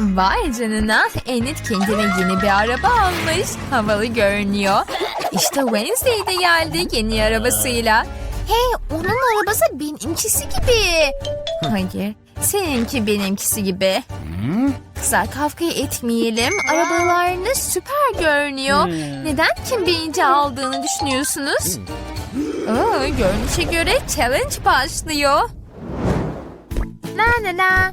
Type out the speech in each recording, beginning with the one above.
Vay canına Enid kendine yeni bir araba almış. Havalı görünüyor. İşte Wednesday de geldi yeni arabasıyla. Hey onun arabası benimkisi gibi. Hayır seninki benimkisi gibi. Kızlar kavga etmeyelim. Arabalarınız süper görünüyor. Neden kim birinci aldığını düşünüyorsunuz? Aa, görünüşe göre challenge başlıyor. La la la.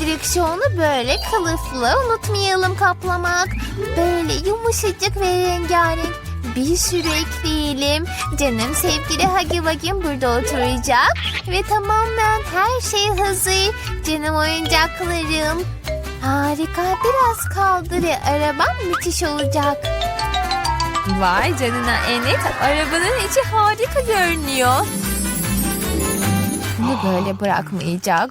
Direksiyonu böyle kılıflı unutmayalım kaplamak. Böyle yumuşacık ve rengarenk bir sürü ekleyelim. Canım sevgili Hagi Vagim burada oturacak. Ve tamamen her şey hazır. Canım oyuncaklarım. Harika biraz kaldı ve arabam müthiş olacak. Vay canına Enet, arabanın içi harika görünüyor. Bunu böyle bırakmayacak.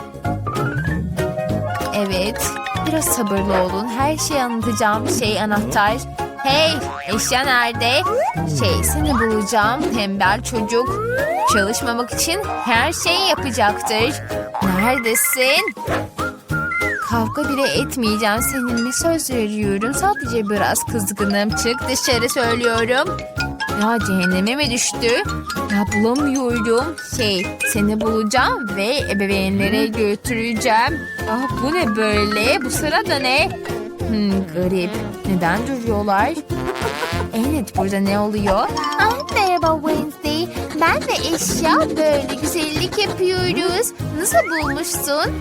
Evet biraz sabırlı olun. Her şeyi anlatacağım şey anahtar. Hey eşya nerede? Şey seni bulacağım tembel çocuk. Çalışmamak için her şeyi yapacaktır. Neredesin? Kavga bile etmeyeceğim seninle söz veriyorum. Sadece biraz kızgınım. Çık dışarı söylüyorum. Ya cehenneme mi düştü? Ya bulamıyorum. Şey seni bulacağım ve ebeveynlere götüreceğim. Ah bu ne böyle? Bu sırada ne? Hmm, garip. Neden duruyorlar? Evet burada ne oluyor? Ah, merhaba Wednesday. Ben de eşya böyle güzellik yapıyoruz. Nasıl bulmuşsun?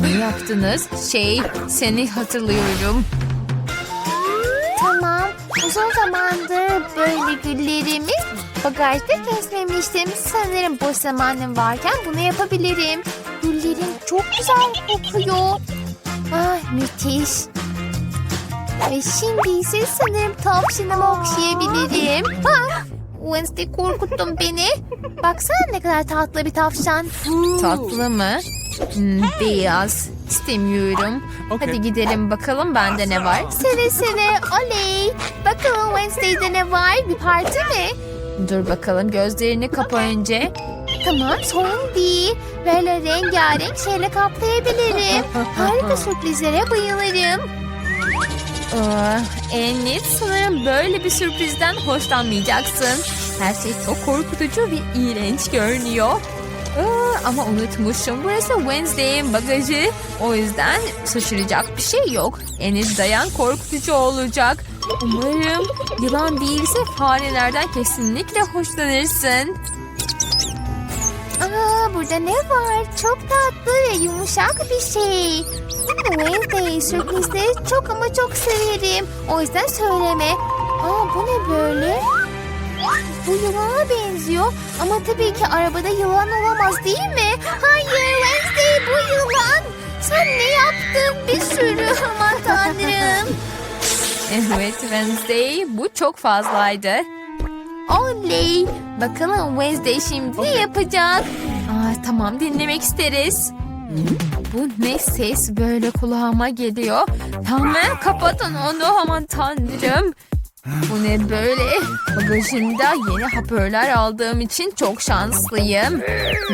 Ne yaptınız? Şey seni hatırlıyorum. tamam. Uzun zamandır böyle güllerimi bagajda kesmemiştim. Sanırım boş zamanım varken bunu yapabilirim. Çok güzel kokuyor. Ah müthiş. Ve şimdi ise sanırım tavşanımı okşayabilirim. Ah, Wednesday korkuttun beni. Baksana ne kadar tatlı bir tavşan. Tatlı mı? Hmm, beyaz. İstemiyorum. Hadi gidelim bakalım bende ne var. Seve seve oley. Bakalım Wednesday'de ne var? Bir parti mi? Dur bakalım gözlerini kapa önce. Tamam sorun değil. Böyle rengarenk şeyle kaplayabilirim. Harika sürprizlere bayılırım. Aa, Enlit sanırım böyle bir sürprizden hoşlanmayacaksın. Her şey çok korkutucu ve iğrenç görünüyor. Aa, ama unutmuşum burası Wednesday'in bagajı. O yüzden şaşıracak bir şey yok. Enlit dayan korkutucu olacak. Umarım yılan değilse farelerden kesinlikle hoşlanırsın. Aa, burada ne var? Çok tatlı ve yumuşak bir şey. Wednesday sürprizleri çok ama çok severim. O yüzden söyleme. Aa, bu ne böyle? Bu yılana benziyor ama tabii ki arabada yılan olamaz değil mi? Hayır Wednesday bu yılan. Sen ne yaptın bir sürü aman tanrım. Evet Wednesday bu çok fazlaydı. Oley. Bakalım Wednesday şimdi ne yapacak? Aa, tamam dinlemek isteriz. Bu ne ses böyle kulağıma geliyor. Tamam kapatın onu aman tanrım. Bu ne böyle? Bagajımda yeni hoparlör aldığım için çok şanslıyım.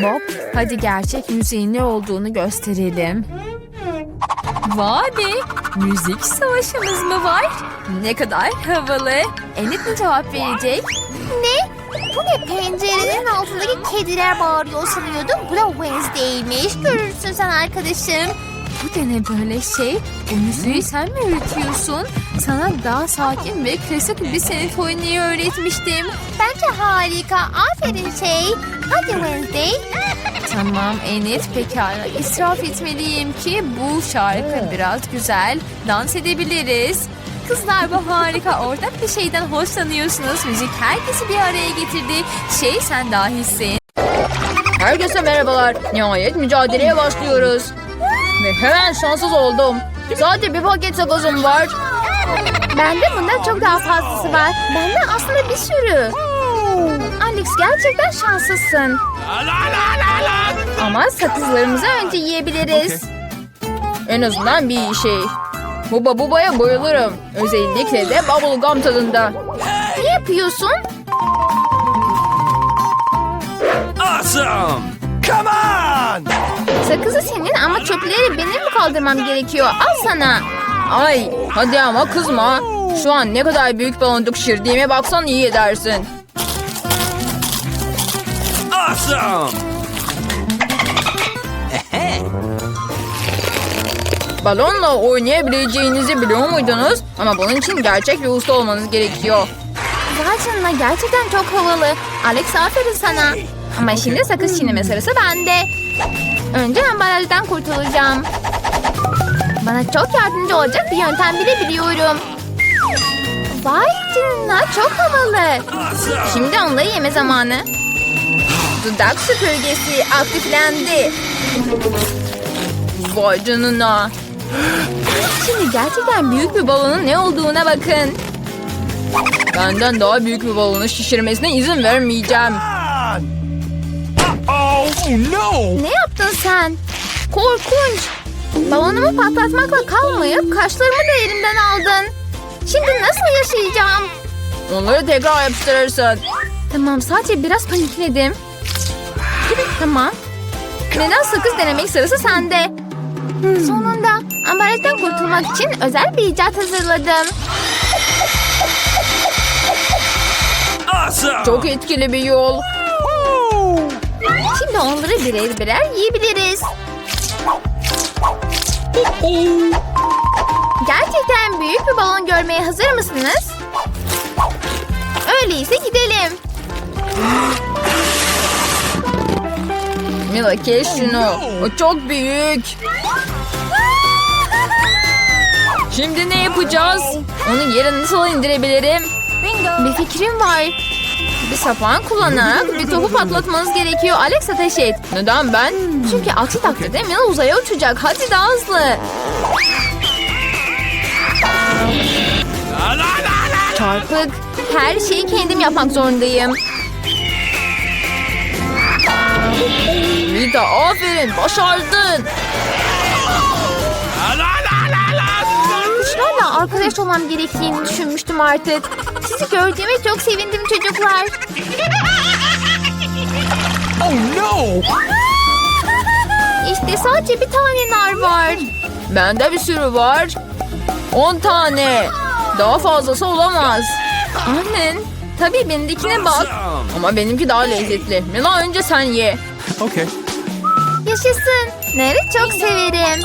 Bob hadi gerçek müziğin ne olduğunu gösterelim. Vay be! Müzik savaşımız mı var? Ne kadar havalı. Enid mi cevap verecek? Ne? Bu ne pencerenin altındaki kediler bağırıyor sanıyordum. Bu da Wednesday'miş. Görürsün sen arkadaşım. Bu da ne böyle şey? Bu müziği sen mi öğretiyorsun? Sana daha sakin ve klasik bir senfoniyi öğretmiştim. Bence harika. Aferin şey. Hadi Wednesday. Tamam Enid pekala israf etmeliyim ki bu şarkı biraz güzel. Dans edebiliriz. Kızlar bu harika. Ortak bir şeyden hoşlanıyorsunuz. Müzik herkesi bir araya getirdi. Şey sen dahisin. Herkese merhabalar. Nihayet mücadeleye başlıyoruz. Ve hemen şanssız oldum. Sadece bir paket sakızım var. Bende bundan çok daha fazlası var. Bende aslında bir sürü. Alex gerçekten şanslısın. Ama sakızlarımızı önce yiyebiliriz. En azından bir şey. Buba bubaya bayılırım. Özellikle de bubblegum tadında. Ne yapıyorsun? Awesome! Come on! Sakızı senin ama çöpleri benim mi kaldırmam gerekiyor? Al sana. Ay hadi ama kızma. Şu an ne kadar büyük baloncuk şişirdiğime baksan iyi edersin. Awesome! Balonla oynayabileceğinizi biliyor muydunuz? Ama bunun için gerçek bir usta olmanız gerekiyor. Canına gerçekten çok havalı. Alex aferin sana. Ama şimdi sakız çiğneme sırası bende. Önce ambalajdan kurtulacağım. Bana çok yardımcı olacak bir yöntem bile biliyorum. Vay canına çok havalı. Şimdi onları yeme zamanı. Dudak süpürgesi aktiflendi. Vay canına. Şimdi gerçekten büyük bir balonun ne olduğuna bakın. Benden daha büyük bir balonu şişirmesine izin vermeyeceğim. Oh no! Ne yaptın sen? Korkunç. Balonumu patlatmakla kalmayıp kaşlarımı da elimden aldın. Şimdi nasıl yaşayacağım? Onları tekrar yapıştırırsın. Tamam sadece biraz panikledim. Tamam. Neden sakız denemek sırası sende? Sonunda kurtulmak için özel bir icat hazırladım. Awesome! Çok etkili bir yol. Şimdi onları birer birer yiyebiliriz. Gerçekten büyük bir balon görmeye hazır mısınız? Öyleyse gidelim. Mila kes şunu. O çok büyük. Şimdi ne yapacağız? Onu yere nasıl indirebilirim? Bir fikrim var. Bir sapan kullanarak bir topu patlatmanız gerekiyor. Alex ateş et. Neden ben? Çünkü aksi takdirde Mila uzaya uçacak. Hadi daha hızlı. Çarpık. Her şeyi kendim yapmak zorundayım. Rita aferin başardın. Arkadaş olmam gerektiğini düşünmüştüm artık. Sizi gördüğüme çok sevindim çocuklar. Oh no. İşte sadece bir tane nar var. Bende bir sürü var. 10 tane. Daha fazlası olamaz. Annen. Tabii benimkine bak. Ama benimki daha lezzetli. Mila önce sen ye. Okay. Yaşasın. Narı çok severim.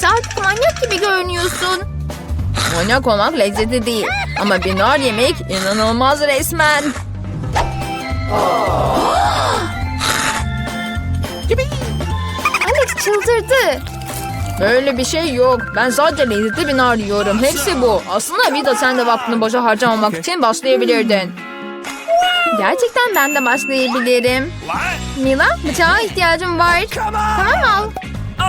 Alex artık manyak gibi görünüyorsun. Manyak olmak lezzetli değil. Ama bir nar yemek inanılmaz resmen. Alex çıldırdı. Böyle bir şey yok. Ben sadece lezzetli bir nar yiyorum. Hepsi bu. Aslında Vida sen de vaktini boşa harcamamak için başlayabilirdin. Gerçekten ben de başlayabilirim. Mila bıçağa ihtiyacım var. Tamam al.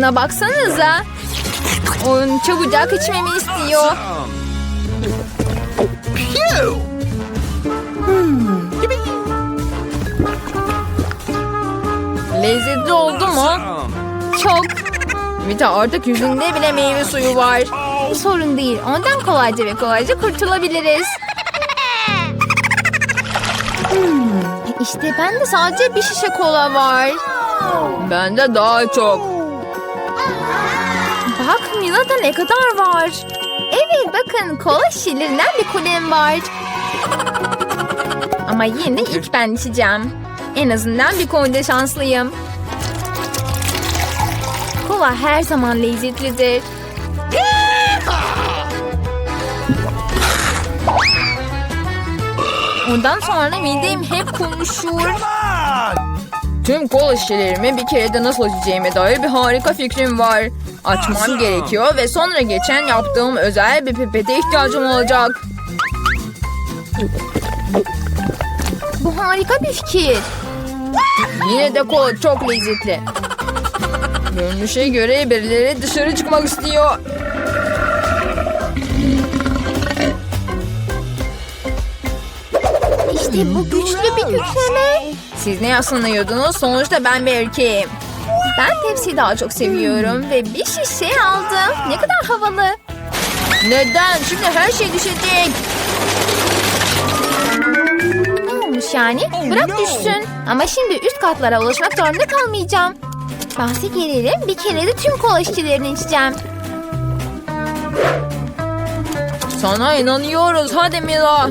Buna baksanıza. Onun çabucak içmemi istiyor. Phew. Lezzetli oldu mu? Çok. Vida artık yüzünde bile meyve suyu var. Bu sorun değil. Ondan kolayca ve kolayca kurtulabiliriz. Hmm, İşte bende sadece bir şişe kola var. Bende daha çok. Mila'da ne kadar var. Evet bakın kola şişelerinden bir kulem var. Ama yine de ilk ben içeceğim. En azından bir konuda şanslıyım. Kola her zaman lezzetlidir. Ondan sonra midem hep konuşur. Tüm kola şişelerimi bir kerede nasıl açacağıma dair bir harika fikrim var. Açmam gerekiyor ve sonra geçen yaptığım özel bir pipete ihtiyacım olacak. Bu harika bir fikir. Yine de kola çok lezzetli. Görünüşe göre birileri dışarı çıkmak istiyor. İşte bu güçlü bir kükreme. Siz ne yaslanıyordunuz? Sonuçta ben bir erkeğim. Ben tepsiyi daha çok seviyorum ve bir şişe aldım. Ne kadar havalı. Neden? Şimdi her şey düşecek. Ne olmuş yani? Oh, Bırak düşsün. Ama şimdi üst katlara ulaşmak zorunda kalmayacağım. Bahse gelelim bir kere de tüm kola şişelerini içeceğim. Sana inanıyoruz. Hadi Mila.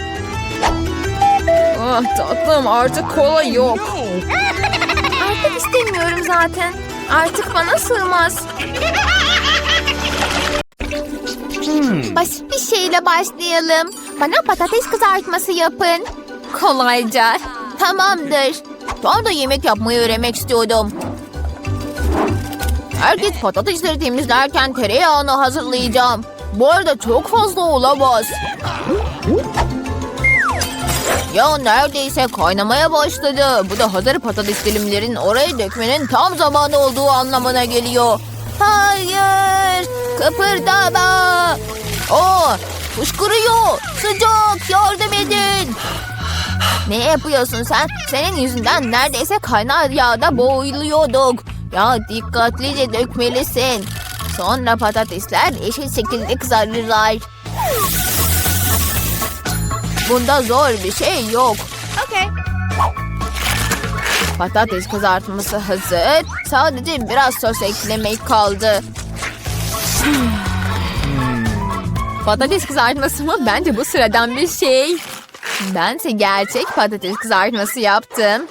Ah tatlım artık kola yok. Artık istemiyorum zaten. Artık bana sığmaz. Basit bir şeyle başlayalım. Bana patates kızartması yapın. Kolayca. Tamamdır. Ben de yemek yapmayı öğrenmek istiyordum. Herkes patatesleri temizlerken tereyağını hazırlayacağım. Bu arada çok fazla olamaz. Ya neredeyse kaynamaya başladı. Bu da hazır patates dilimlerin oraya dökmenin tam zamanı olduğu anlamına geliyor. Hayır! Kıpırdama! Aa, fışkırıyor! Sıcak! Yardım edin! Ne yapıyorsun sen? Senin yüzünden neredeyse kaynar yağda boğuluyorduk. Ya dikkatlice dökmelisin. Sonra patatesler eşit şekilde kızarırlar. Bunda zor bir şey yok. Okay. Patates kızartması hazır. Sadece biraz sos eklemek kaldı. Patates kızartması mı? Bence bu sıradan bir şey. Bense gerçek patates kızartması yaptım.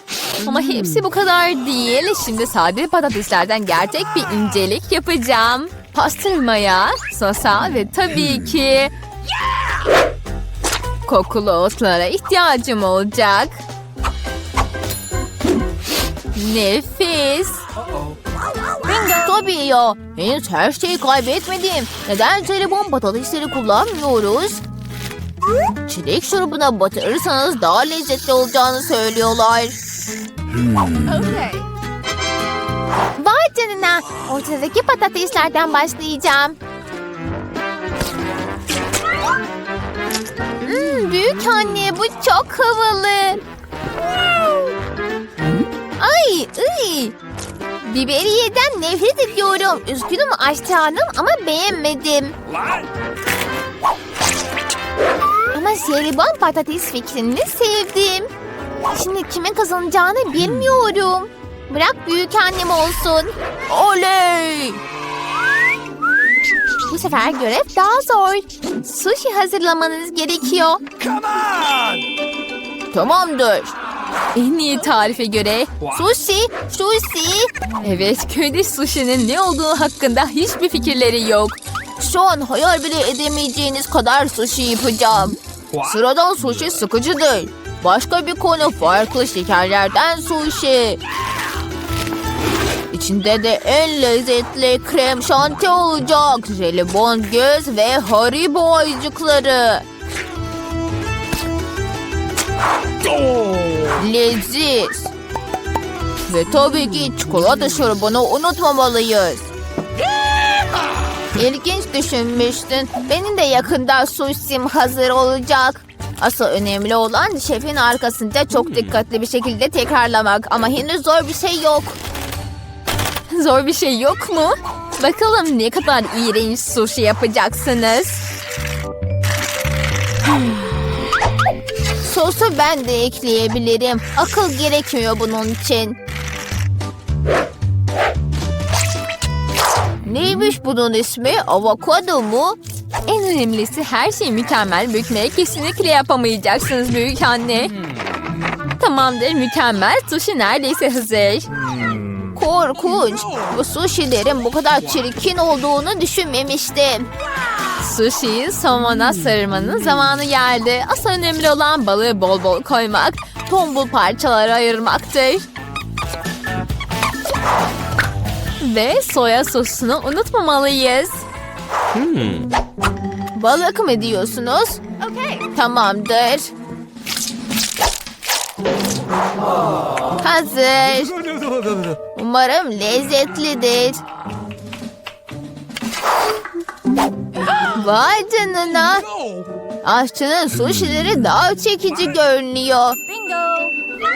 Ama hepsi bu kadar değil. Şimdi sade patateslerden gerçek bir incelik yapacağım. Pastırmaya, sosa ve tabii ki kokulu otlara ihtiyacım olacak. Nefis. Tabii ya. Henüz her şeyi kaybetmedim. Neden jelibon patatesleri kullanmıyoruz? Çilek şurubuna batırırsanız daha lezzetli olacağını söylüyorlar. Vay canına. Ortadaki patateslerden başlayacağım. Büyük anne bu çok havalı. Ay, ıy. Biberiyeden nefret ediyorum. Üzgünüm Aşçı Hanım ama beğenmedim. Ama jelibon patates fikrini sevdim. Şimdi kimin kazanacağını bilmiyorum. Bırak büyük annem olsun. Oley! Bu sefer görev daha zor. Sushi hazırlamanız gerekiyor. Come on! Tamamdır. En iyi tarife göre Sushi, sushi. evet köyde sushi'nin ne olduğu hakkında hiçbir fikirleri yok. Şu an hayal bile edemeyeceğiniz kadar sushi yapacağım. Sıradan sushi sıkıcıdır. Başka bir konu farklı şekerlerden sushi. İçinde de en lezzetli krem şanti olacak. Jelibon göz ve haribo ayıcıkları. Leziz. Ve tabii ki çikolata şurubunu unutmamalıyız. İlginç düşünmüştün. Benim de yakında sushi'm hazır olacak. Asıl önemli olan şefin arkasında çok dikkatli bir şekilde tekrarlamak. Ama henüz zor bir şey yok. Zor bir şey yok mu? Bakalım ne kadar iğrenç sushi yapacaksınız. Sosu ben de ekleyebilirim. Akıl gerekmiyor bunun için. Neymiş bunun ismi? Avokado mu? En önemlisi her şeyi mükemmel bükmeye kesinlikle yapamayacaksınız büyük anne. Tamamdır mükemmel sushi neredeyse hazır. Korkunç. Bu sushi'lerin bu kadar çirkin olduğunu düşünmemiştim. Sushi'yi somona sarmanın zamanı geldi. Asıl önemli olan balığı bol bol koymak, tombul parçalara ayırmaktır. Ve soya sosunu unutmamalıyız. Balık mı diyorsunuz? Tamamdır. Hazır. Umarım lezzetlidir. Vay canına. Aşçının suşileri daha çekici görünüyor.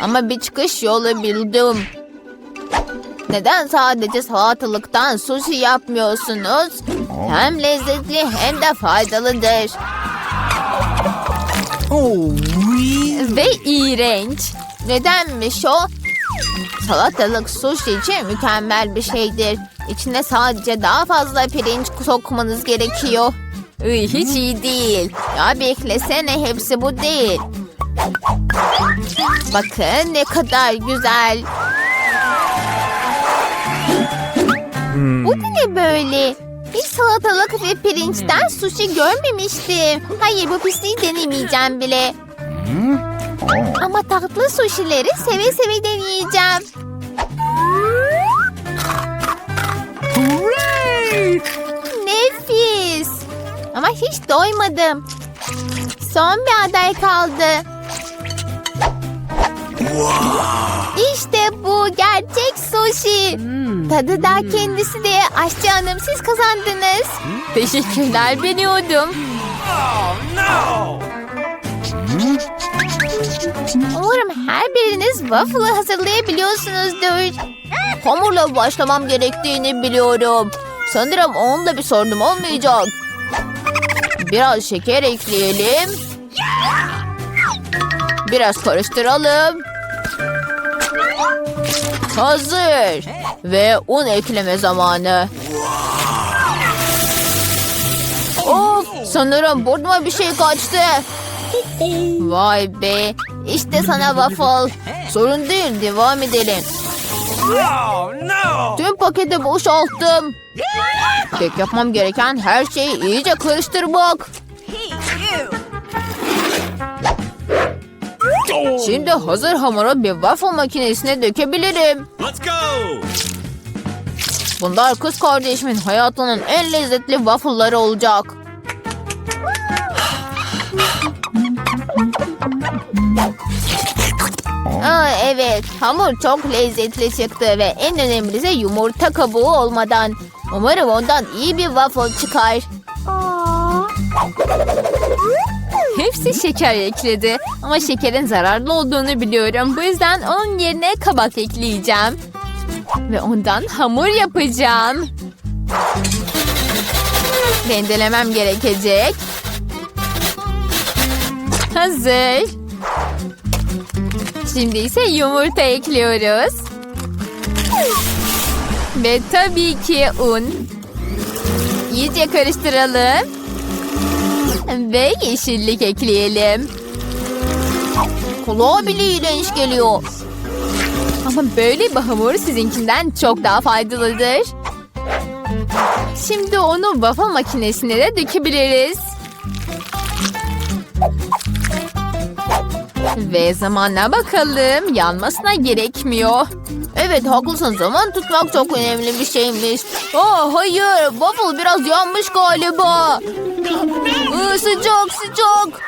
Ama bir çıkış yolu bildim. Neden sadece salatalıktan sushi yapmıyorsunuz? Hem lezzetli hem de faydalıdır. Ve iğrenç. Nedenmiş o? Salatalık sushi için mükemmel bir şeydir. İçine sadece daha fazla pirinç sokmanız gerekiyor. Iy, hiç iyi değil. Ya beklesene hepsi bu değil. Bakın ne kadar güzel. Bu da ne böyle? Hiç salatalık ve pirinçten sushi görmemiştim. Hayır bu pisliği denemeyeceğim bile. Ama tatlı sushileri seve seve deneyeceğim. Nefis. Ama hiç doymadım. Son bir aday kaldı. İşte bu gerçek sushi. Tadı da kendisi de aşçı hanım siz kazandınız. Teşekkürler biliyordum. Oh, no! Umarım her biriniz waffle hazırlayabiliyorsunuzdur. Hamurla başlamam gerektiğini biliyorum. Sanırım onunla bir sorunum olmayacak. Biraz şeker ekleyelim. Biraz karıştıralım. Hazır. Ve un ekleme zamanı. Of sanırım burnuma bir şey kaçtı. Vay be. İşte sana waffle. Sorun değil devam edelim. Tüm paketi boşalttım. Tek yapmam gereken her şeyi iyice karıştırmak. Şimdi hazır hamuru bir waffle makinesine dökebilirim. Let's go! Bunlar kız kardeşimin hayatının en lezzetli waffle'ları olacak. Aa, evet, hamur çok lezzetli çıktı ve en önemlisi yumurta kabuğu olmadan. Umarım ondan iyi bir waffle çıkar. Hepsi şeker ekledi. Ama şekerin zararlı olduğunu biliyorum. Bu yüzden onun yerine kabak ekleyeceğim. Ve ondan hamur yapacağım. Rendelemem gerekecek. Hazır. Şimdi ise yumurta ekliyoruz. Ve tabii ki un. İyice karıştıralım. Ve yeşillik ekleyelim. Kulağa bile iğrenç geliyor. Ama böyle bir hamur sizinkinden çok daha faydalıdır. Şimdi onu waffle makinesine de dökebiliriz. Ve zamana bakalım. Yanmasına gerekmiyor. Evet haklısın zaman tutmak çok önemli bir şeymiş. Aa, hayır waffle biraz yanmış galiba. Iı, sıcak sıcak.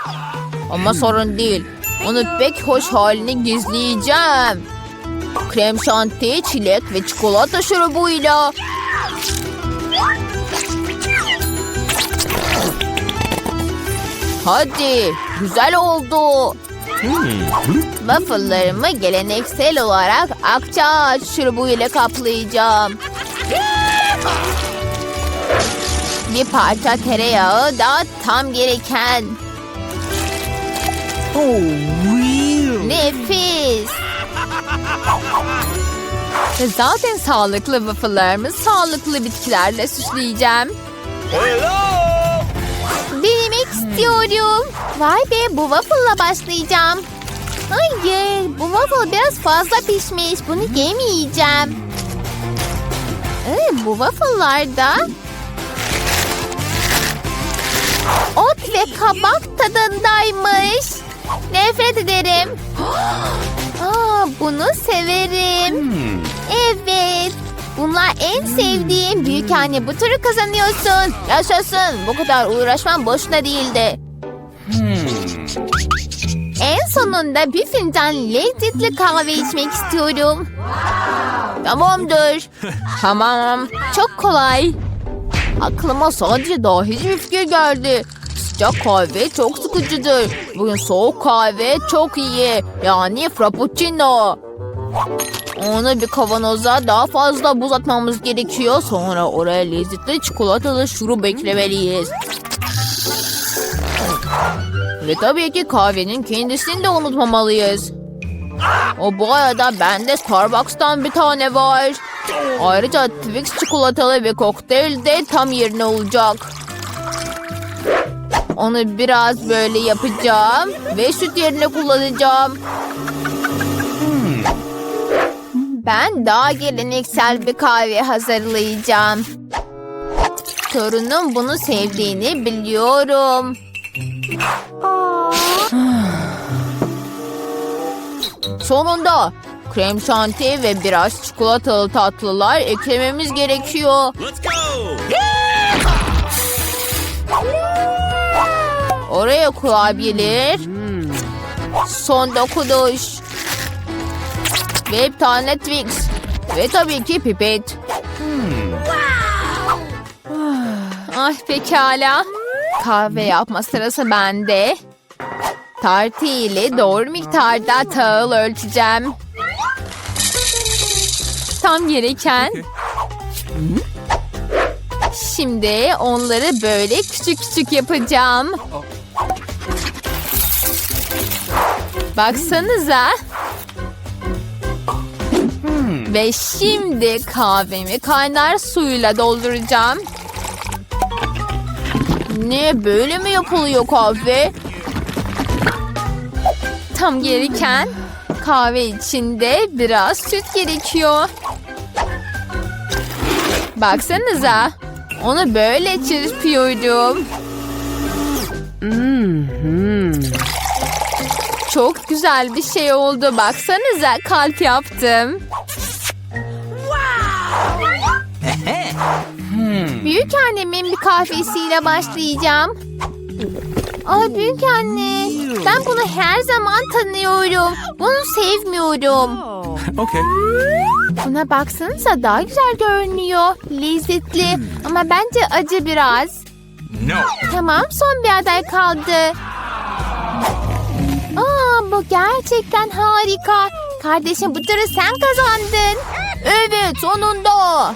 Ama sorun değil. Onu pek hoş halini gizleyeceğim. Krem şanti, çilek ve çikolata şurubuyla. Hadi, güzel oldu. Waffle'larımı geleneksel olarak akçaağaç şurubu ile kaplayacağım. Bir parça tereyağı da tam gereken. Nefis. Ve zaten sağlıklı waffle'larımı sağlıklı bitkilerle süsleyeceğim. Hello! Vay be bu waffle'la başlayacağım. Hayır bu waffle biraz fazla pişmiş. Bunu yemeyeceğim. Ee, bu waffle'larda ot ve kabak tadındaymış. Nefret ederim. Aa, bunu severim. Evet. Bunlar en sevdiğim. Büyük anne bu turu kazanıyorsun. Yaşasın. Bu kadar uğraşman boşuna değildi. En sonunda bir fincan lezzetli kahve içmek istiyorum. Tamamdır. Tamam. Çok kolay. Aklıma sadece dahice bir fikir geldi. Sıcak kahve çok sıkıcıdır. Bugün soğuk kahve çok iyi. Yani frappuccino. Onu bir kavanoza daha fazla buz atmamız gerekiyor. Sonra oraya lezzetli çikolatalı şurup eklemeliyiz. Ve tabii ki kahvenin kendisini de unutmamalıyız. O bu arada bende Starbucks'tan bir tane var. Ayrıca Twix çikolatalı bir kokteyl de tam yerine olacak. Onu biraz böyle yapacağım ve süt yerine kullanacağım. Ben daha geleneksel bir kahve hazırlayacağım. Torunum bunu sevdiğini biliyorum. Sonunda krem şanti ve biraz çikolatalı tatlılar eklememiz gerekiyor. Let's go! Oraya kurabiyeler. Son dokunuş. Ve bir tane Twix. Ve tabii ki pipet. Ah pekala. Kahve yapma sırası bende. Tartı ile doğru miktarda tahıl ölçeceğim. Tam gereken. Şimdi onları böyle küçük küçük yapacağım. Baksanıza. Ve şimdi kahvemi kaynar suyla dolduracağım. Ne böyle mi yapılıyor kahve? Tam gereken kahve içinde biraz süt gerekiyor. Baksanıza. Onu böyle çırpıyorum. Çok güzel bir şey oldu. Baksanıza kalp yaptım. Büyük annemin bir kahvesiyle başlayacağım. Ay büyük anne, ben bunu her zaman tanıyorum. Bunu sevmiyorum. Okay. Buna baksanıza daha güzel görünüyor. Lezzetli ama bence acı biraz. No. Tamam son bir aday kaldı. Aa bu gerçekten harika. Kardeşim bu turu sen kazandın. Evet sonunda.